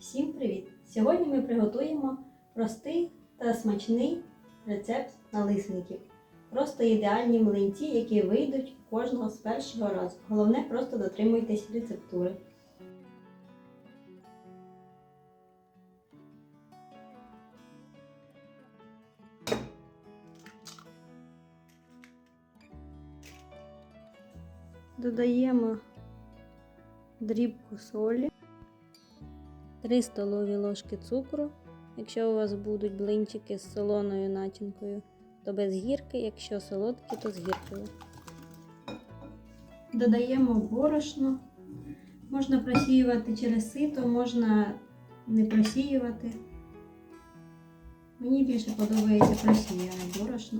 Всім привіт! Сьогодні ми приготуємо простий та смачний рецепт налисників. Просто ідеальні млинці, які вийдуть кожного з першого разу. Головне, просто дотримуйтесь рецептури. Додаємо дрібку солі. 3 столові ложки цукру. Якщо у вас будуть блинчики з солоною начинкою, то без гірки, якщо солодкі, то з гіркою. Додаємо борошно. Можна просіювати через сито, можна не просіювати. Мені більше подобається просіяне борошно.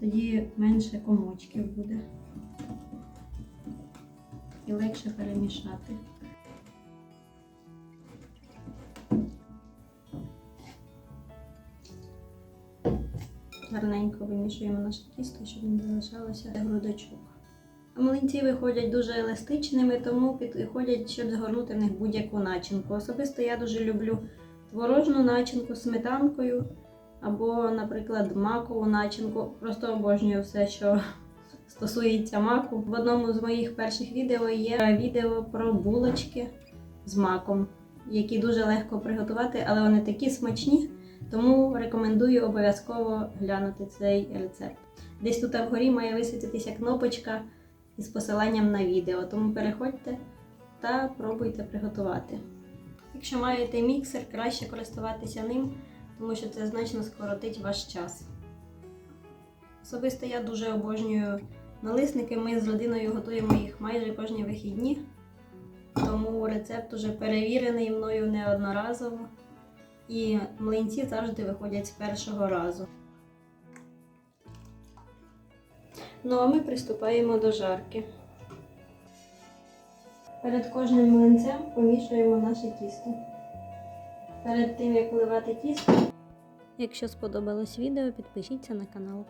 Тоді менше комочків буде і легше перемішати. Гарненько вимішуємо наше тісто, щоб не залишалося грудочок. Млинці виходять дуже еластичними, тому підходять, щоб згорнути в них будь-яку начинку. Особисто я дуже люблю творожну начинку з сметанкою або, наприклад, макову начинку. Просто обожнюю все, що стосується маку. В одному з моїх перших відео є відео про булочки з маком, які дуже легко приготувати, але вони такі смачні, тому рекомендую обов'язково глянути цей рецепт. Десь тут вгорі має висвітитися кнопочка із посиланням на відео, тому переходьте та пробуйте приготувати. Якщо маєте міксер, краще користуватися ним, тому що це значно скоротить ваш час. Особисто я дуже обожнюю налисники. Ми з родиною готуємо їх майже кожні вихідні, тому рецепт уже перевірений мною неодноразово. І млинці завжди виходять з першого разу. Ну а ми приступаємо до жарки. Перед кожним млинцем помішуємо наше тісто. Перед тим як вливати тісто. Якщо сподобалось відео, підпишіться на канал.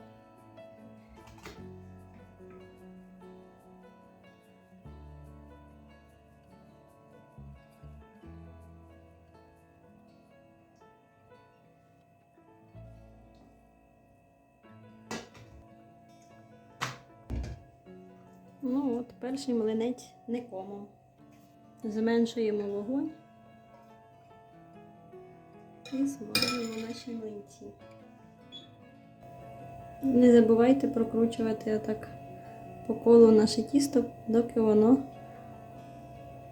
Ну от, перший млинець не комом. Зменшуємо вогонь і смажуємо наші млинці. Не забувайте прокручувати отак по колу наше тісто, доки воно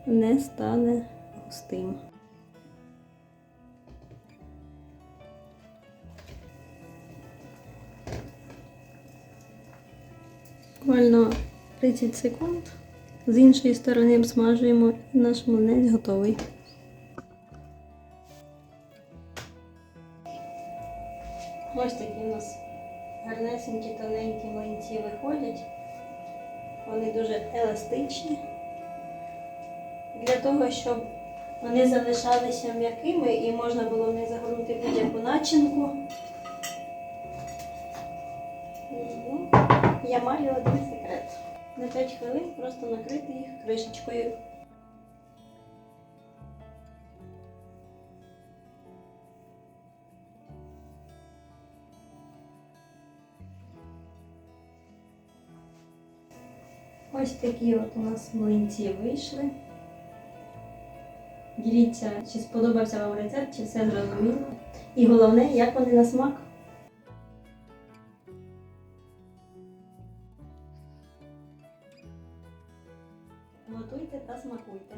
не стане густим. Буквально 30 секунд. З іншої сторони обсмажуємо і наш млинець готовий. Ось такі у нас гарнесенькі тоненькі млинці виходять. Вони дуже еластичні. Для того, щоб вони залишалися м'якими і можна було в них загорнути будь-яку начинку. Я один секрет. На 5 хвилин просто накрити їх кришечкою. Ось такі от у нас млинці вийшли. Діліться, чи сподобався вам рецепт, чи все зрозуміло. І головне, як вони на смак. Готуйте та смакуйте.